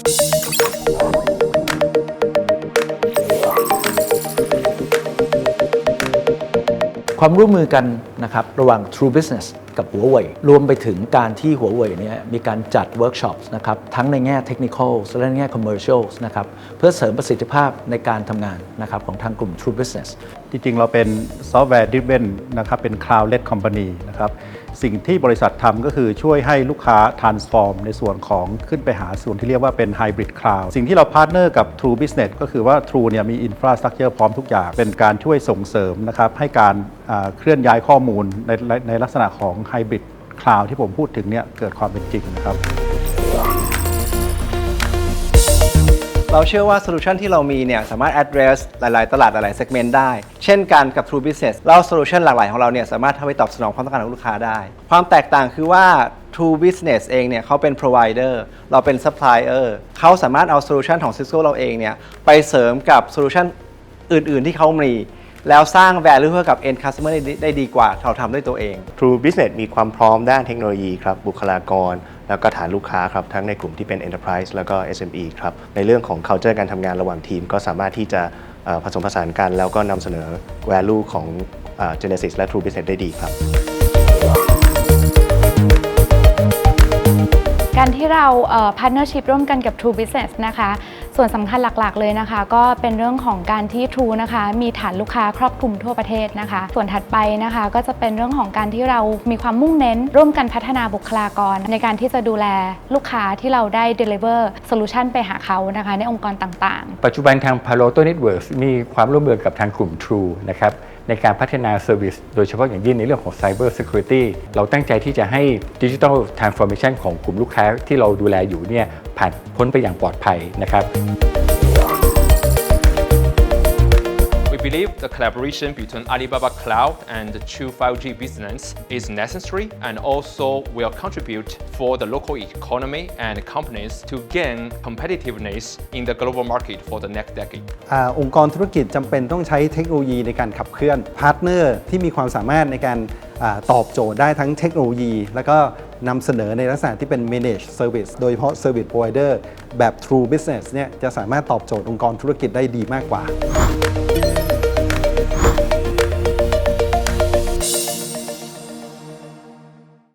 ความร่วมมือกันนะครับระหว่าง True Business กับหัวเว่ยรวมไปถึงการที่หัวเว่ยเนี่ยมีการจัดเวิร์กช็อปนะครับทั้งในแง่ Technical และในแง่ Commercial นะครับเพื่อเสริมประสิทธิภาพในการทำงานนะครับของทางกลุ่ม True Business จริงๆ เราเป็นซอฟต์แวร์ driven นะครับเป็น cloud led company นะครับสิ่งที่บริษัททำก็คือช่วยให้ลูกค้า transform ในส่วนของขึ้นไปหาส่วนที่เรียกว่าเป็น hybrid cloud สิ่งที่เราพาร์ทเนอร์กับ True Business ก็คือว่า True เนี่ยมี infrastructure พร้อมทุกอย่าง เป็นการช่วยส่งเสริมนะครับให้การเคลื่อนย้ายข้อมูลในในลักษณะของ hybrid cloud ที่ผมพูดถึงเนี่ยเกิดความเป็นจริงนะครับ เราเชื่อว่าโซลูชันที่เรามีเนี่ยสามารถ address หลาย ๆ ตลาดหลาย ๆ segment ได้ เช่นกันกับ True Business แล้วโซลูชันหลากหลายของเราเนี่ยสามารถทำให้ตอบสนองความต้องการของลูกค้าได้ ความแตกต่างคือว่า True Business เองเนี่ยเขาเป็น provider เราเป็น supplier เขาสามารถเอาโซลูชันของ Cisco เราเองเนี่ยไปเสริมกับโซลูชันอื่น ๆ ที่เขามี แล้วสร้าง value ให้กับ end customer ได้ได้ดีกว่าเราทำด้วยตัวเอง True Business มีความพร้อมด้านเทคโนโลยีครับบุคลากร แล้วก็ฐานลูกค้าครับทั้งในกลุ่มที่เป็น Enterprise แล้วก็ SME ครับในเรื่องของ culture การทำงานระหว่างทีม ก็สามารถที่จะผสมผสานกัน แล้วก็นำเสนอ value ของเอ่อ Genesis และ True Business ได้ดีครับ เราพาร์ n เนอร์ชิพร่วมกันกับ True Business นะคะ ส่วนสำคัญหลักๆเลยนะคะ ก็เป็นเรื่องของการที่ True นะคะ มีฐานลูกค้าครอบคลุมทั่วประเทศนะคะ ส่วนถัดไปนะคะก็จะเป็นเรื่องของการที่เรามีความมุ่งเน้น ร่วมกันพัฒนาบุคลากร ในการที่จะดูแลลูกค้าที่เราได้ deliver solution ไปหาเขานะคะในองค์กรต่างๆ ปัจจุบันทาง Palo Alto Networks มีความร่วมมือกับทางกลุ่ม True นะครับ ในการพัฒนาเซอร์วิสโดยเฉพาะอย่างยิ่งในเรื่องของ Cyber Security เราตั้งใจที่จะให้ Digital Transformation ของกลุ่มลูกค้าที่เราดูแลอยู่เนี่ยผ่านพ้นไปอย่างปลอดภัยนะครับ believe the collaboration between Alibaba Cloud and the True 5G business is necessary and also will contribute for the local economy and companies to gain competitiveness in the global market for the next decade. องค์กรธุรกิจจำเป็นต้องใช้เทคโนโลยีในการขับเคลื่อนพาร์ทเนอร์ที่มีความสามารถในการตอบโจทย์ได้ทั้งเทคโนโลยี แล้วก็นำเสนอในลักษณะที่เป็น managed service โดยเฉพาะ service provider แบบ true business เนี่ยจะสามารถตอบโจทย์องค์กรธุรกิจได้ดีมากกว่า